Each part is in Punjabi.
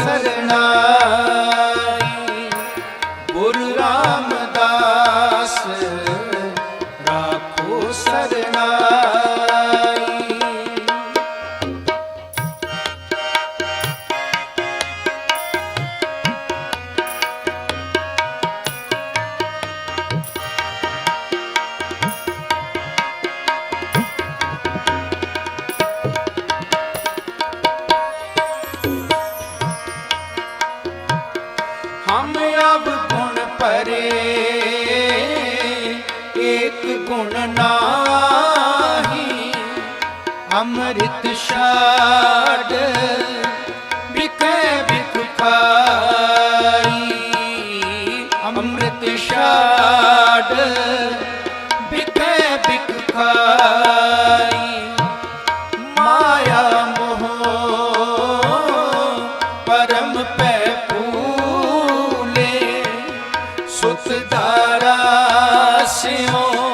ਰਾਖੋ ਹਮ ਅਬ ਗੁਣ ਪਰੇ ਏਕ ਗੁਣ ਨਾਹੀ ਅੰਮ੍ਰਿਤ ਛਾੜ ਬਿਕੇ ਬਿਖ Simon.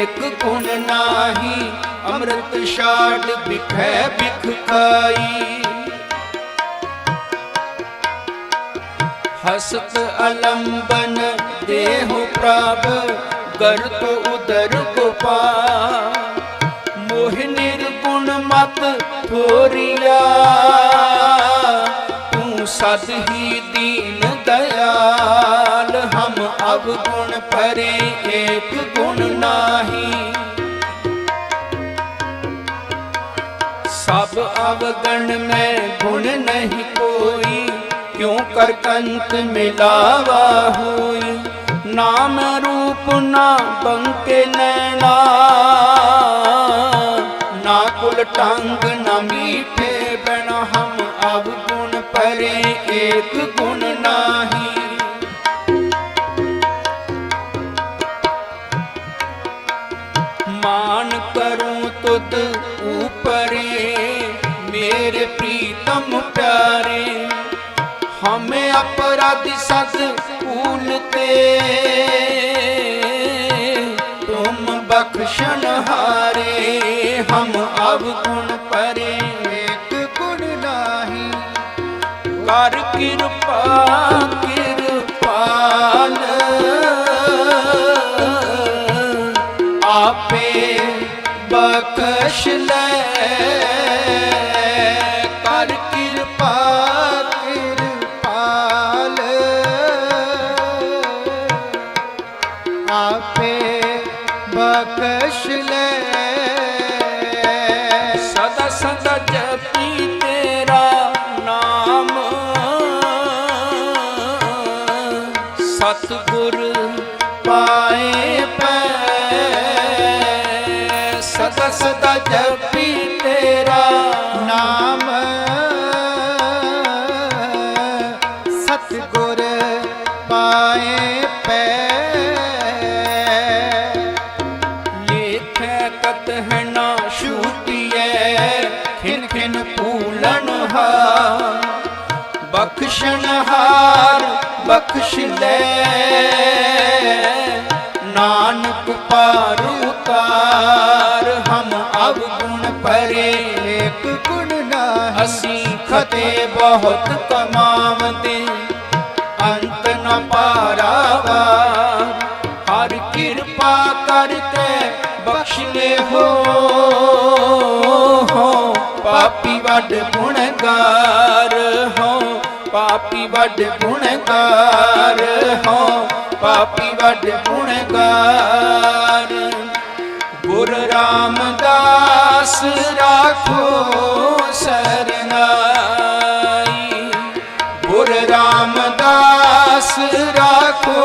ਏਕ ਗੁਣ ਨਾਹੀ, ਅੰਮ੍ਰਿਤ ਛਾੜ ਬਿਖੈ ਬਿਖ ਖਾਈ ਹਸਤ ਅਲੰਬਨ ਦੇਹੁ ਪ੍ਰਾਪ ਗਰਤ ਉਦਰ ਗੋਪਾ। ਮੋਹ ਨਿਰਗੁਣ ਮਤ ਥੋਰੀਆ, ਤੂੰ ਸਦ ਹੀ ਏਕ ਗੁਣ ਨਾਹੀ। ਸਭ ਅਵਗਣ ਮੈਂ ਗੁਣ ਨਹੀਂ ਕੋਈ, ਕਿਉ ਕਰ ਕੰਤ ਮਿਲਾਵਾ ਹੋਈ? ਨਾਮ ਰੂਪ ਨਾ ਬੰਕੇ ਨੈਣਾ, ਨਾ ਕੁਲ ਟੰਗ ਨਾ ਮੀਠੇ ਬਣ ਹਮ ਅਵਗੁਣ ਪਰੇ ਏਕ ਗੁਣ ਨਾਹੀ। ਜਾਏ ਹਮੇ ਅਪਰਾਧੀ ਸਤ ਭੂਲ ਤੇ ਤੁਮ ਬਖਸ਼ਣ ਹਾਰੇ ਹਮ ਅਬ ਗੁਣ ਪਰੇ ਇੱਕ ਗੁਣ ਨਾਹੀ ਕਰ ਕਿਰਪਾ ਕਿਰਪਾਲ ਆਪੇ ਬਖਸ਼ ਲੈ ਸਤਿਗੁਰ ਪਾਏ ਪੈ। ਸਦਾ ਸਦਾ ਜਪੀ ਤੇਰਾ ਨਾਮ। ਸਤਿਗੁਰ ਪਾਏ ਪੈ। ਲੇਖੈ ਕਤ ਹੈ ਨਾ ਛੂਟੀਐ। ਖਿਨ ਖਿਨ ਪੂਲਨ ਹਾ। ਬਖਸ਼ਣ ਬਖਸ਼ ਲੈ। ਨਾਨਕ ਪਾਰ ਉਤਾਰ ਹਮ ਅਵਗੁਣ ਪਰੇ ਏਕ ਗੁਣ ਨਾਹੀ। ਅਸੀਂ ਖਤੇ ਬਹੁਤ ਕਮਾਵਤੇ ਅੰਤ ਨ ਪਾਰਾਵਾ। ਹਰ ਕਿਰਪਾ ਕਰਕੇ ਬਖਸ਼ ਲੈ ਹੋ, ਪਾਪੀ ਵੱਡ ਗੁਣਗਾਰ ਪਾਪੀ ਵੱਡ ਗੁਣਕਾਰ ਹੋ ਪਾਪੀ ਵੱਡ ਗੁਣਗਾਰ ਗੁਰ ਰਾਮਦਾਸ ਰਾਖੋ ਸਰਨਾਈ। ਗੁਰ ਰਾਮਦਾਸ ਰਾਖੋ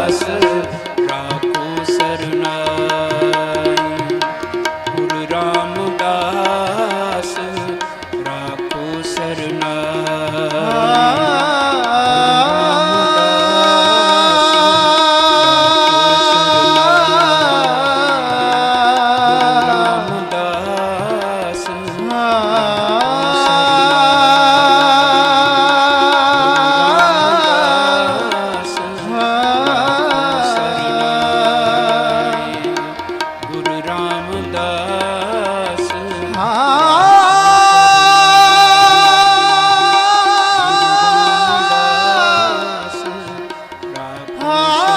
Ah